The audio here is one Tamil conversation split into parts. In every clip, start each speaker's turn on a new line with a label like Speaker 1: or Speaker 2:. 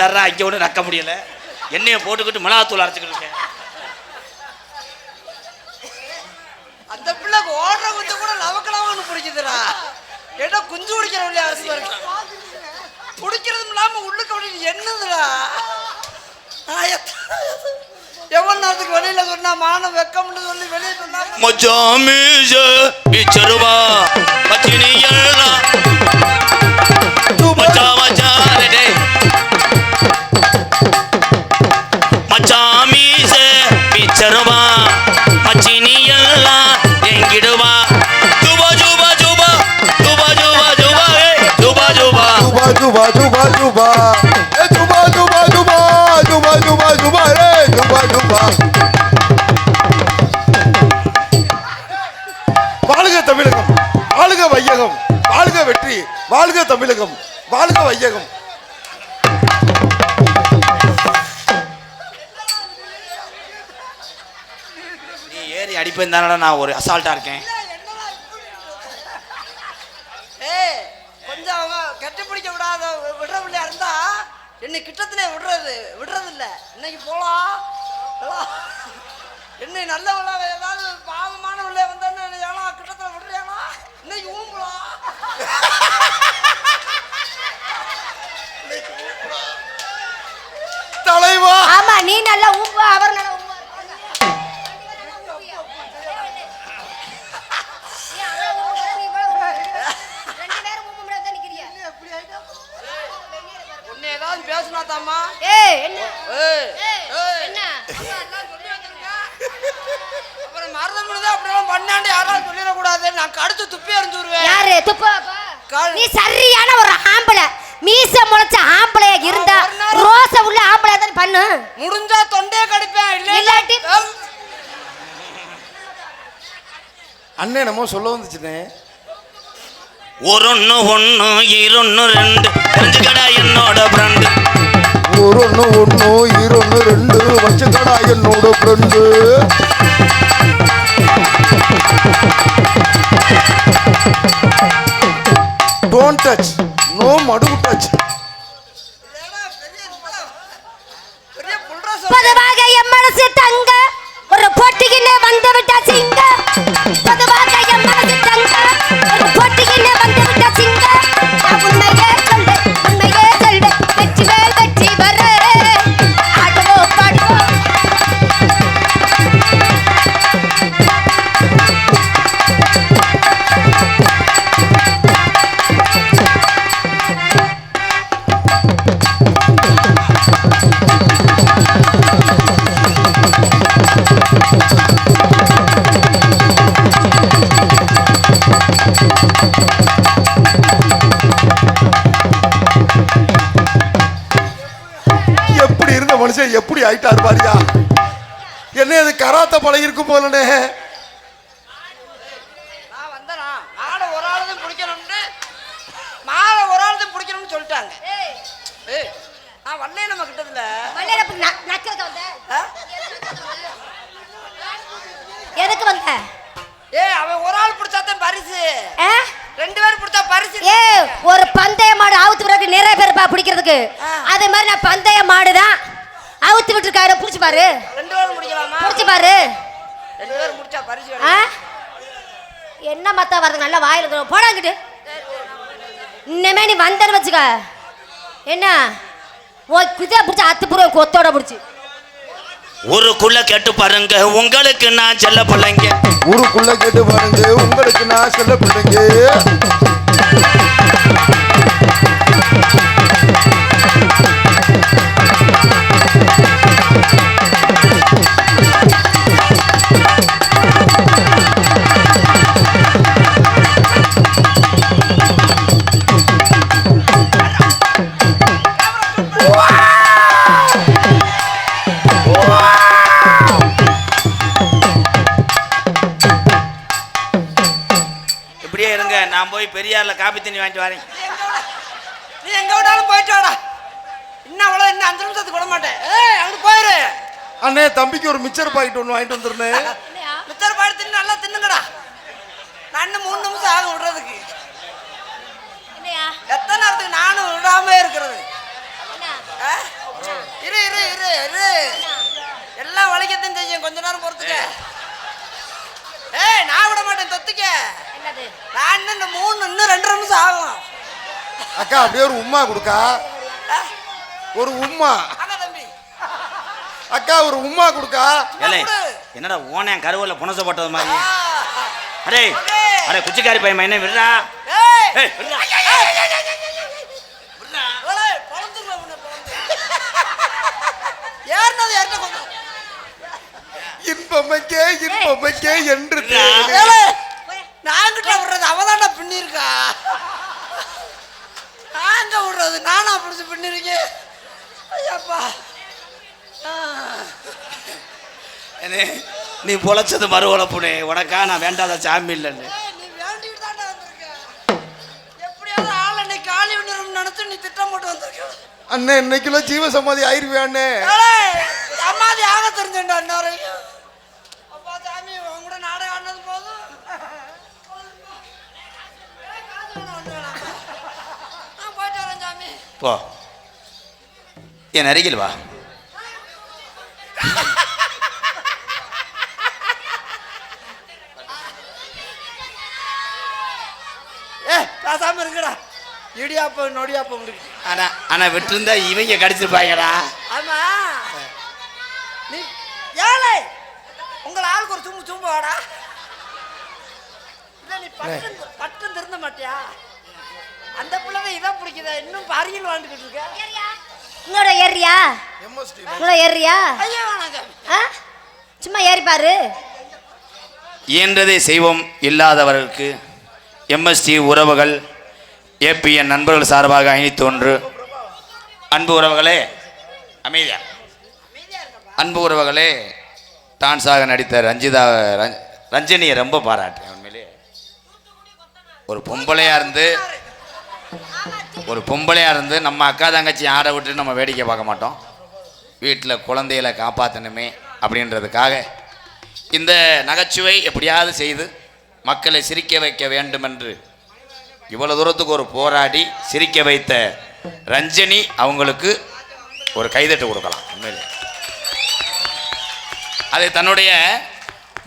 Speaker 1: தர்றா இங்க ஒன்று நக்க முடியல. எண்ணெயை போட்டுக்கிட்டு மிளகாத்தூள் அரைச்சிக்கிட்டு இருக்கேன்.
Speaker 2: அந்த பிள்ளைக்கு ஓடுற குஞ்சு கூட லவக்கலவன்னு பிடிக்குதுடா ஏட்டா குஞ்சு பிடிக்கிற வழி அரசு இருக்கு பிடிக்கிறதும் இல்லாம உள்ளுக்கு அப்படி என்னதுடா? எவ்வளவு நேரத்துக்கு வெளியில சொன்னா மானம் வெக்கம்னு சொல்லி வெளியே சொன்னா?
Speaker 1: மச்சாமீச பிச்சருவா மச்சினி எல்லாம் தருவா. பச்சினி எல்லாம் எங்கிடுவா துபா ஜுபா ஜுபா துபா ஜுபா ஜுபா துபா ஜுபா துபா
Speaker 3: ஜுபா ஜுபா
Speaker 1: ஏறி அடிப்பேன் நான் ஒரு அசால்ட்டா இருக்கேன்.
Speaker 2: ஏய் கொஞ்சம் அவங்க கட்டி பிடிக்க விடாத விடுற பிள்ளையா இருந்தா என்னை கிட்டத்திலே விடுறது விடுறது இல்ல இன்னைக்கு போகலாம் போலாம். என்னை நல்லவளா ஏதாவது பாவமான பிள்ளை வந்தான்னு ஏன்னா தாமா
Speaker 4: ஏய் என்ன?
Speaker 2: ஏய்
Speaker 4: என்ன?
Speaker 2: அப்புறம் மருதம் முடிஞ்சா அப்படியெல்லாம் பண்ணாண்டு யாராவது சொல்லிடக்கூடாது நான் கடுத்து துப்பி எறிஞ்சு விடுவேன்.
Speaker 4: யாரு?
Speaker 2: கால்.
Speaker 4: நீ சரியான ஒரு ஆம்பளை. மீச முளைச்ச ஆம்பளையா இருந்தா ரோச உள்ள ஆம்பளை தான் பண்ணு.
Speaker 2: முடிஞ்சா தொண்டையே கடிப்பேன் இல்லை
Speaker 4: இல்லாட்டி-
Speaker 3: அண்ணே நம்ம சொல்ல வந்துச்சுனே.
Speaker 1: ஒரு ஒன்று ஒன்று இருன்னு ரெண்டு. தெரிஞ்சுக்கடா என்னோட ஃப்ரெண்டு
Speaker 3: ஒரு ஒன்று ஒன்று இருன்னு ரெண்டு வச்சுக்கடா என்னோட ஃப்ரெண்டு டோன்ட் டச் நோ மடு டச்
Speaker 4: பொதுவாக என் மனசு தங்க ஒரு போட்டிக்குன்னு வந்து விட்டா சிங்க.
Speaker 3: மனுஷன் எப்படி ஆயிட்டாரு பாரியா என்ன இது கராத்த பழகிருக்கும் போலனே?
Speaker 2: நான் வந்தனா மாலை ஒரு ஆள் தான் பிடிக்கணும்னு மாலை ஒரு ஆள் தான் பிடிக்கணும்னு சொல்லிட்டாங்க. ஏய். நான் வரலே நம்ம ஆ?
Speaker 4: எதுக்கு வந்த?
Speaker 2: ஏய் அவன் ஒரு ஆள் பிடிச்சாதான் பரிசு.
Speaker 4: ஆ?
Speaker 2: ரெண்டு பேர் பிடிச்சா பரிசு.
Speaker 4: ஏ ஒரு பந்தய மாடு அவுத்து விடுறதுக்கு நிறைய பேர் பா பிடிக்கிறதுக்கு. அதே மாதிரி நான் பந்தய மாடு தான் அவுத்து விட்டுருக்காரு. புடிச்சு பாரு.
Speaker 2: ரெண்டு பேரும் முடிக்கலாமா?
Speaker 4: புடிச்சு பாரு.
Speaker 2: ரெண்டு பேரும் முடிச்சா பரிசு
Speaker 4: ஆ? என்ன மத்த வருது நல்லா வாயில தரும். போடா அங்கிட்டு இன்னமே நீ வந்தன்னு வச்சுக்க. என்ன? ஓ குதியா பிடிச்ச அத்து புறம் கொத்தோட பிடிச்சி.
Speaker 1: ஊருக்குள்ள கேட்டு பாருங்க. உங்களுக்கு நான் செல்ல பிள்ளைங்க.
Speaker 3: ஊருக்குள்ள கேட்டு பாருங்க. உங்களுக்கு நான் சொல்ல பிள்ளைங்க.
Speaker 1: பெரியார்ல காப்பி தண்ணி வாங்கிட்டு வரேன்.
Speaker 2: நீ எங்க விடாலும் போயிட்டு வாடா. இன்னும் அவ்வளோ இன்னும் அஞ்சு நிமிஷத்துக்கு விட மாட்டேன். ஏய் அங்க போயிரு.
Speaker 3: அண்ணே தம்பிக்கு ஒரு மிச்சர் பாக்கெட் ஒன்று வாங்கிட்டு வந்துருந்தேன்
Speaker 2: மித்தர் பாடு தின்னு நல்லா தின்னுங்கடா. நான் இன்னும் மூணு நிமிஷம் ஆகும் விடுறதுக்கு.
Speaker 4: என்னையா
Speaker 2: எத்தனை நேரத்துக்கு நானும் விடாம இருக்கிறது? இரு இரு இரு இரு. எல்லாம் வளைக்கத்தான் செய்யும். கொஞ்ச நேரம் பொறுத்துக்க. ஏய் நான் விட மாட்டேன் தொத்துக்க.
Speaker 4: என்னது?
Speaker 2: நான் இன்னும் இந்த மூணு இன்னும் ரெண்டு நிமிஷம் ஆகும்
Speaker 3: அக்கா அப்படியே ஒரு உம்மா கொடுக்கா? ஒரு உம்மா. அக்கா ஒரு உம்மா கொடுக்கா.
Speaker 1: என்னடா ஓனேன் கருவல்ல புனச போட்டது மாதிரி. அடே. அடே. குச்சிக்காரி பையன் என்ன விடுறா.
Speaker 3: இன்பமைக்கே இன்பமைக்கே என்று
Speaker 2: பின்னிருக்கா நாங்க விடுறது. நானா பிடிச்சி பின்னிருக்கேன் ஐயப்பா.
Speaker 1: என்னே, நீ பொழைச்சது மறு உழப்புனே உனக்கா நான் வேண்டாத சாமி இல்லைன்னு.
Speaker 2: ஏய், நீ வேண்டிட்டு தான்டா வந்திருக்க. எப்படியாவது ஆள் என்னை காலி பண்ணிடும் நினைச்சு நீ திட்டம் போட்டு வந்திருக்க.
Speaker 3: அண்ணே இன்னைக்குள்ள ஜீவ சமாதி ஆயிருவியாண்ணே
Speaker 2: சமாதி ஆக தெரிஞ்சேன்டா இன்ன வரைக்கும்.
Speaker 1: போ. என் அருகில் வா.
Speaker 2: ஏ பேசாம இருக்குடா இடியாப்பம் நொடியாப்பம் இருக்கு
Speaker 1: ஆனா ஆனா விட்டுருந்தா இவங்க கடிச்சிருப்பாங்கடா.
Speaker 2: ஆமா. நீ ஏழை உங்களை ஆளுக்கு ஒரு சும்மா சும்மா வாடா. இல்ல நீ பட்டம் பட்டம் திருந்த மாட்டியா? அந்த பிள்ளை இதான் பிடிக்குதா? இன்னும் பரியல் வாழ்ந்துகிட்டு இருக்க?
Speaker 4: உங்களோட ஏறியா உங்களோட ஏறியா சும்மா ஏறி பாரு.
Speaker 1: இயன்றதை செய்வோம் இல்லாதவர்களுக்கு. எம்எஸ்டி உறவுகள் ஏபிஎன் நண்பர்கள் சார்பாக ஐநூத்தி ஒன்று. அன்பு உறவுகளே அமைதியா. அன்பு உறவுகளே டான்ஸாக நடித்த ரஞ்சிதா ரஞ்- ரஞ்சனியை ரொம்ப பாராட்டுறேன் உண்மையிலே. ஒரு பொம்பளையா இருந்து ஒரு பொம்பளையாக இருந்து நம்ம அக்கா தங்கச்சி ஆட விட்டு நம்ம வேடிக்கை பார்க்க மாட்டோம். வீட்டில் குழந்தைகளை காப்பாற்றணுமே அப்படின்றதுக்காக இந்த நகைச்சுவை எப்படியாவது செய்து மக்களை சிரிக்க வைக்க வேண்டும் என்று இவ்வளோ தூரத்துக்கு ஒரு போராடி சிரிக்க வைத்த ரஞ்சனி அவங்களுக்கு ஒரு கைதட்டு கொடுக்கலாம். உண்மையிலே. அது தன்னுடைய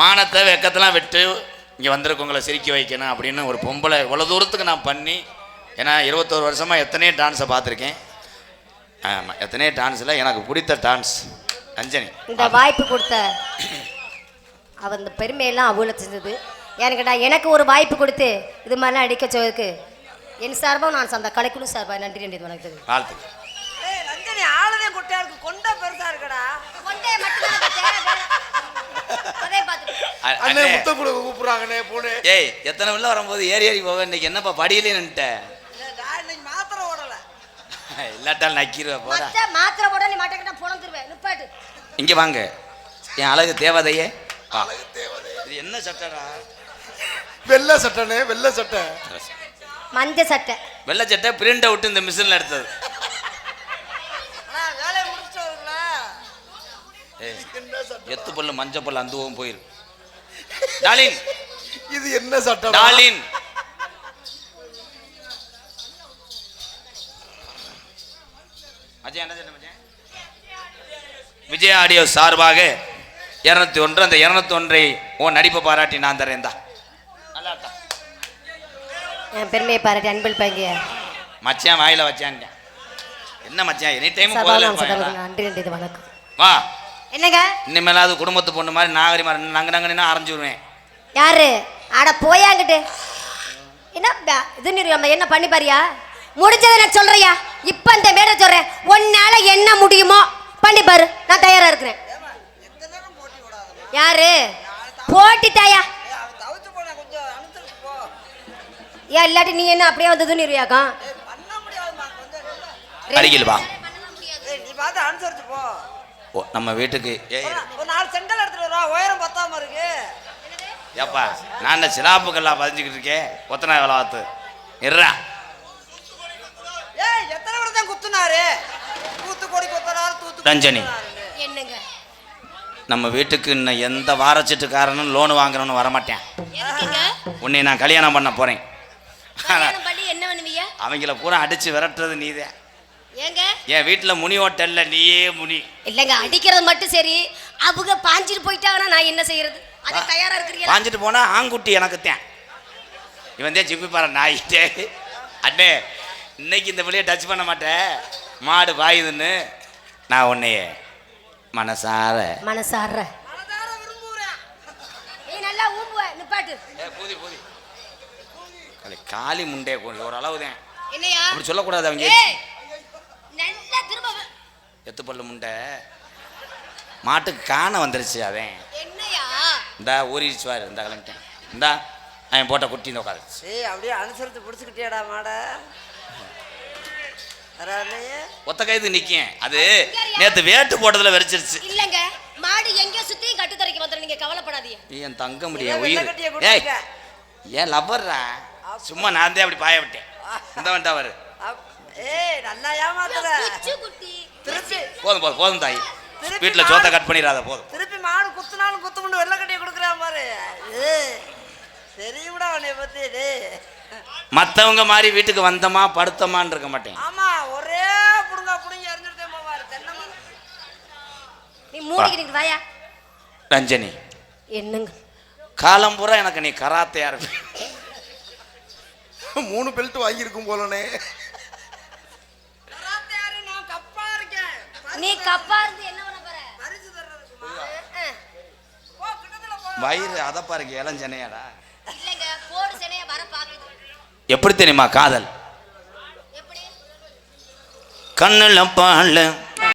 Speaker 1: மானத்தை வெக்கத்தெல்லாம் விட்டு இங்கே வந்திருக்கவங்களை சிரிக்க வைக்கணும் அப்படின்னு ஒரு பொம்பளை இவ்வளோ தூரத்துக்கு நான் பண்ணி ஏன்னா இருபத்தோரு வருஷமாக எத்தனையோ டான்ஸை பார்த்துருக்கேன். ஆமாம் எத்தனையோ டான்ஸில் எனக்கு பிடித்த டான்ஸ் ரஞ்சனி
Speaker 4: இந்த வாய்ப்பு கொடுத்த அவ இந்த பெருமையெல்லாம் அவளை செஞ்சது. எனக்குடா எனக்கு ஒரு வாய்ப்பு கொடுத்து இது மாதிரிலாம் அடிக்க சொன்னதுக்கு என் சார்பாக நான் அந்த கலைக்குழு சார்பாக நன்றி நன்றி வணக்கம்
Speaker 1: வாழ்த்து
Speaker 2: ஏய் ரஞ்சனி ஆளுதே குட்டையா இருக்கு. கொண்டா பெருசா இருக்கடா.
Speaker 4: பார்த்து
Speaker 1: அ-
Speaker 3: அண்ணே கூப்பிடுறாங்கண்ணே போனே.
Speaker 1: ஏய் எத்தனை உள்ள வரும்போது ஏறி ஏறி போவேன் இன்னைக்கு என்னப்பா படியிலே நின்ட்டேன்
Speaker 2: ஏய், நான் இன்னைக்கு மாத்திரை ஓடல
Speaker 1: இல்லாட்டால் நக்கிடுவேன் போடா
Speaker 4: மத்த மாத்திரை போட நீ மாட்டேங்கிட்ட புலந்துருவேன் நிப்பாட்டு
Speaker 1: இங்கே வாங்க. என் அழகு தேவதையே. ஆ. இது என்ன சட்டடா?
Speaker 3: வெள்ளை சட்டைண்ணே வெள்ளை சட்டை.
Speaker 4: மஞ்ச சட்டை.
Speaker 1: வெள்ளை சட்டை பிரிண்ட் அவுட் இந்த மிஷினில் எடுத்தது. எத்து பல்லு மஞ்சள் பல்லு அந்துவும் போயிரு. டாலின்.
Speaker 3: இது என்ன சட்டை?
Speaker 1: டாலின். மச்சான், என்ன சட்டை மச்சான்? விஜய் ஆடியோ சார்பாக இருநூத்தி ஒன்று அந்த இருநூத்தி ஒன்றை உன் நடிப்பை பாராட்டி நான் தரேன் தான் நல்லா?
Speaker 4: என் பெருமையை பாராட்டி அன்பில் பங்கிய
Speaker 1: மச்சான் வாயில வச்சான் என்ன மச்சான் எனி டைம்
Speaker 4: நன்றி நன்றி வணக்கம்.
Speaker 1: வா.
Speaker 4: என்னங்க?
Speaker 1: இனிமேலாவது குடும்பத்து பொண்ணு மாதிரி நாகரிகமா நாங்க நாங்க அரைஞ்சு விடுவேன்.
Speaker 4: யாரு? அட போயாங்கிட்டு என்ன இது என்ன பண்ணி பாரியா? முடிஞ்சதை நான் சொல்றியா? இப்ப இந்த மேடை சொல்றேன். உன்னால என்ன முடியுமோ பண்ணி பாரு. நான் தயாரா இருக்கிறேன். யாரு? போட்டி தாயா?
Speaker 2: ஏய் அவன் தவிர்த்து போன கொஞ்சம் அனுப்பிச்சு போ
Speaker 4: ஏன் இல்லாட்டி நீ என்ன அப்படியே வந்து
Speaker 2: நில்லு.
Speaker 1: அருகில் வா நம்ம வீட்டுக்கு
Speaker 2: நாலு செங்கல் எடுத்துட்டு வரா உயரம் பத்தாம இருக்கு.
Speaker 1: ஏப்பா நான் சிலாப்புக்கெல்லாம் பதிஞ்சுக்கிட்டு இருக்கேன்? கொத்தனா வேலை பார்த்து. இருறா
Speaker 2: ஏய் எத்தனை விட தான் குத்துனாரு. தூத்துக்குடி குத்துறாரு தூத்து
Speaker 1: ரஞ்சனி.
Speaker 4: என்னங்க?
Speaker 1: நம்ம வீட்டுக்கு இன்னும் எந்த வாரச்சீட்டுக்காரனும் லோன் வாங்குறவனு வரமாட்டேன்.
Speaker 4: எதுக்குங்க?
Speaker 1: உன்னை நான் கல்யாணம் பண்ண போறேன்.
Speaker 4: கல்யாணம் பண்ணி என்ன பண்ணுவீங்க?
Speaker 1: அவங்கள பூரா அடிச்சு விரட்டுறது நீதே.
Speaker 4: ஏங்க?
Speaker 1: என் வீட்டில் முனி ஹோட்டல்ல நீயே முனி.
Speaker 4: இல்லைங்க அடிக்கிறது மட்டும் சரி. அவங்க பாஞ்சிட்டு போயிட்டாங்கன்னா நான் என்ன செய்யறது? அது தயாரா இருக்கிறீங்களா?
Speaker 1: பாஞ்சிட்டு போனா ஆங்குட்டி எனக்கு தான் இவன் தான் ஜிப்பி பாரு நாயிட்டே. அண்ணே இன்னைக்கு இந்த பிள்ளைய டச் பண்ண மாட்டேன். மாடு பாயுதுன்னு நான் உன்னைய மனசார.
Speaker 4: மனசார.
Speaker 2: மனதார விரும்புறேன்
Speaker 4: நீ நல்லா ஊம்புவ நிப்பாட்டு.
Speaker 1: ஏ, பூதி பூதி. கலை, முண்டே ஓரளவு தான்
Speaker 4: என்னையா?
Speaker 1: அப்படி சொல்லக்கூடாது அவங்க
Speaker 4: ஏய் நல்லா திரும்ப வ-
Speaker 1: எத்து பல்லு முண்டை. மாட்டுக்கு காண வந்துருச்சு அவன்.
Speaker 4: என்னையா?
Speaker 1: இந்தா ஊறிடுச்சு வாரு இந்த கிளம்பிட்டேன். இந்தா அவன் போட்ட குட்டி இந்த உட்காருச்சு
Speaker 2: ஏய் அப்படியே அனுசரித்து பிடிச்சிக்கிட்டியாடா மாட?
Speaker 1: ஒத்த கைது நிற்கும் அது நேற்று வேட்டு போட்டதில் வெறிச்சிருச்சு
Speaker 4: இல்லங்க மாடு எங்கேயோ சுத்தியும் கட்டு தரைக்கு வந்துடும் நீங்க கவலைப்படாதீங்க.
Speaker 1: நீ என் தங்க முடிய
Speaker 2: இவன்
Speaker 1: உயிர். ஏய். ஏன் லவ்வர்ரா சும்மா நான் தான் அப்படி பாய விட்டேன். இந்த வந்துட்டா வரு
Speaker 2: அப்- ஏய் நல்லா ஏமாத்துற.
Speaker 4: குச்சு குட்டி.
Speaker 2: திருப்பி.
Speaker 1: போதும் போதும் போதும் தாய்.
Speaker 2: திருப்பி
Speaker 1: வீட்டில் சோத்தை கட் பண்ணிடாத போதும்.
Speaker 2: திருப்பி மாடு குத்துனாலும் குத்து கொண்டு வெள்ளை கட்டியை கொடுக்குறான் பாரு. ஏய் தெரியும்டா உன்னைய பத்தி டேய்.
Speaker 1: மற்றவங்க மாதிரி வீட்டுக்கு வந்தமா படுத்தமான்னு இருக்க மாட்டேன்.
Speaker 2: ஆமா ஒரே புடுங்கா புடுங்கி எறிஞ்சிருக்கேன் பாரு தென்னை மரம்.
Speaker 4: நீ மூடிக்கிட்டு வாயா.
Speaker 1: ரஞ்சனி
Speaker 4: என்னங்க?
Speaker 3: காலம் பூரா எனக்கு நீ கராத்தையா இருப்ப மூணு பெல்ட் வாங்கியிருக்கும் போலனே.
Speaker 4: நீ கப்பா இருந்து என்ன பண்ண போற?
Speaker 2: பரிசு தர்றதுக்குமா
Speaker 4: அஹ்,
Speaker 2: போ கிட்டத்துல போ.
Speaker 1: வயிறு அதை பாருங்க இளஞ்சனையாடா
Speaker 4: இல்லைங்க போடு சனைய வர பாக்குது
Speaker 1: எப்படி தெரியுமா காதல்? கண்ணுல பால்